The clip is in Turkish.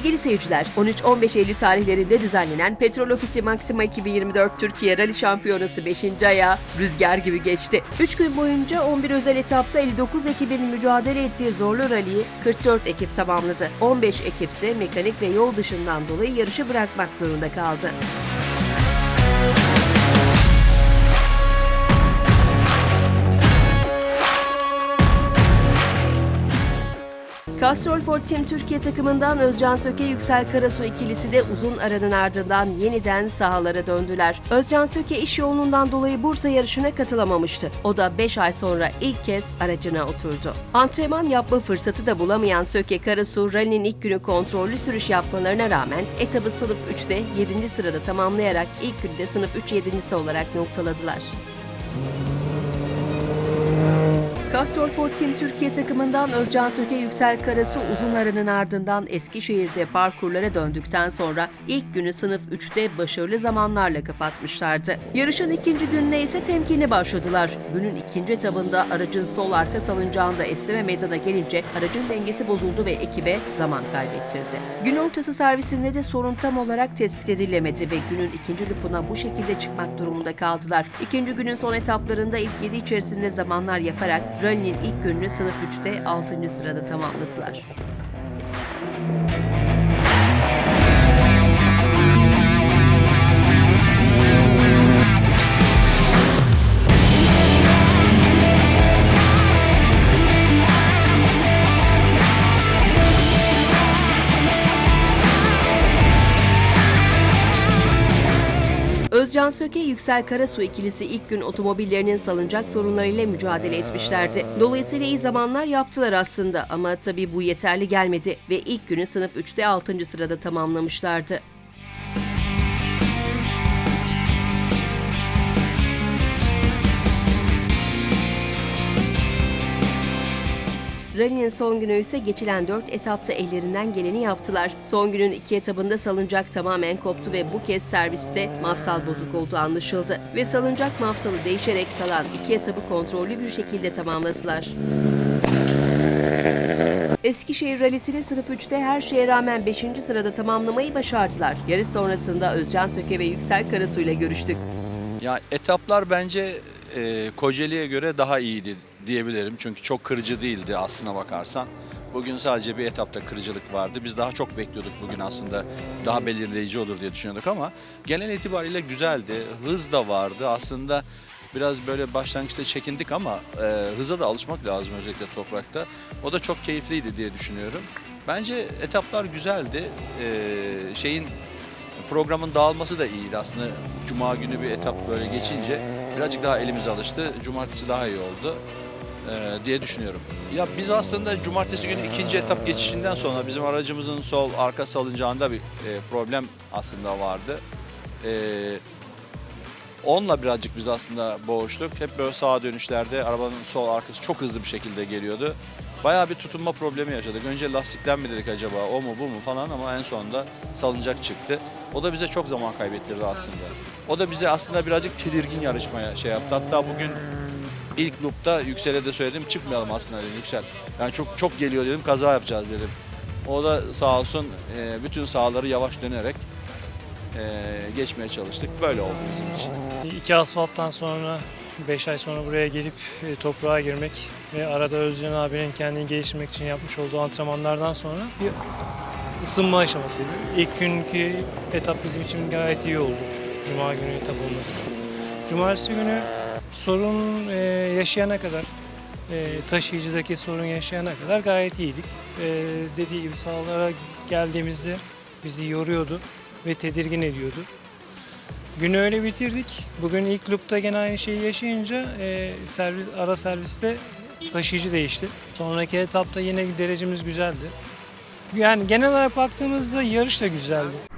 Sevgili seyirciler, 13-15 Eylül tarihlerinde düzenlenen Petrol Ofisi Maxima 2024 Türkiye Rally Şampiyonası 5. ayağı rüzgar gibi geçti. 3 gün boyunca 11 özel etapta 59 ekibin mücadele ettiği zorlu rally'i 44 ekip tamamladı. 15 ekip ise mekanik ve yol dışından dolayı yarışı bırakmak zorunda kaldı. Castrol Ford Team Türkiye takımından Özcan Söke Yüksel Karasu ikilisi de uzun aranın ardından yeniden sahalara döndüler. Özcan Söke iş yoğunluğundan dolayı Bursa yarışına katılamamıştı. O da 5 ay sonra ilk kez aracına oturdu. Antrenman yapma fırsatı da bulamayan Söke Karasu, rally'nin ilk günü kontrollü sürüş yapmalarına rağmen etabı sınıf 3'te 7. sırada tamamlayarak ilk günde sınıf 3 7.si olarak noktaladılar. Castrol Ford Team Türkiye takımından Özcan Söke Yüksel Karasu uzun aranın ardından Eskişehir'de parkurlara döndükten sonra ilk günü sınıf 3'te başarılı zamanlarla kapatmışlardı. Yarışın ikinci gününe ise temkinli başladılar. Günün ikinci etabında aracın sol arka salıncağında esneme meydana gelince aracın dengesi bozuldu ve ekibe zaman kaybettirdi. Gün ortası servisinde de sorun tam olarak tespit edilemedi ve günün ikinci lupuna bu şekilde çıkmak durumunda kaldılar. İkinci günün son etaplarında ilk 7 içerisinde zamanlar yaparak rally'nin ilk gününü sınıf 3'te 6. sırada tamamladılar. Özcan Söke, Yüksel Karasu ikilisi ilk gün otomobillerinin salıncak sorunlarıyla mücadele etmişlerdi. Dolayısıyla iyi zamanlar yaptılar aslında ama tabii bu yeterli gelmedi ve ilk günü sınıf 3'te 6. sırada tamamlamışlardı. Rally'nin son günü ise geçilen 4 etapta ellerinden geleni yaptılar. Son günün iki etabında salıncak tamamen koptu ve bu kez serviste mafsal bozuk olduğu anlaşıldı. Ve salıncak mafsalı değişerek kalan iki etabı kontrollü bir şekilde tamamladılar. Eskişehir Rally'sini sınıf 3'te her şeye rağmen 5. sırada tamamlamayı başardılar. Yarış sonrasında Özcan Söke ve Yüksel Karasu ile görüştük. Ya etaplar bence e, Kocaeli'ye göre daha iyiydi diyebilirim. Çünkü çok kırıcı değildi aslına bakarsan. Bugün sadece bir etapta kırıcılık vardı. Biz daha çok bekliyorduk bugün aslında. Daha belirleyici olur diye düşünüyorduk ama genel itibariyle güzeldi. Hız da vardı. Aslında biraz böyle başlangıçta çekindik ama e, hıza da alışmak lazım özellikle toprakta. O da çok keyifliydi diye düşünüyorum. Bence etaplar güzeldi. E, şeyin programın dağılması da iyiydi aslında. Cuma günü bir etap böyle geçince birazcık daha elimiz alıştı. Cumartesi daha iyi oldu e, diye düşünüyorum. Ya biz aslında cumartesi günü ikinci etap geçişinden sonra bizim aracımızın sol arka salıncağında bir e, problem aslında vardı. E, onunla birazcık biz aslında boğuştuk. Hep böyle sağa dönüşlerde arabanın sol arkası çok hızlı bir şekilde geliyordu. Bayağı bir tutunma problemi yaşadık. Önce lastikten mi dedik acaba o mu bu mu falan ama en sonunda salıncak çıktı. O da bize çok zaman kaybettirdi aslında. O da bize aslında birazcık tedirgin yarışmaya şey yaptı. Hatta bugün ilk loop'ta Yüksel'e de söyledim çıkmayalım aslında dedim Yüksel. Yani çok çok geliyor dedim kaza yapacağız dedim. O da sağ olsun e, bütün sahaları yavaş dönerek e, geçmeye çalıştık. Böyle oldu bizim için. İki asfalttan sonra 5 ay sonra buraya gelip e, toprağa girmek ve arada Özcan abinin kendini geliştirmek için yapmış olduğu antrenmanlardan sonra bir ısınma aşamasıydı. İlk günkü etap bizim için gayet iyi oldu. Cuma günü etap olması. Cumartesi günü sorun e, yaşayana kadar, e, taşıyıcıdaki sorun yaşayana kadar gayet iyiydik. E, dediği gibi sahalara geldiğimizde bizi yoruyordu ve tedirgin ediyordu. Günü öyle bitirdik. Bugün ilk loop'ta gene aynı şeyi yaşayınca e, servis, ara serviste taşıyıcı değişti. Sonraki etapta yine derecemiz güzeldi. Yani genel olarak baktığımızda yarış da güzeldi.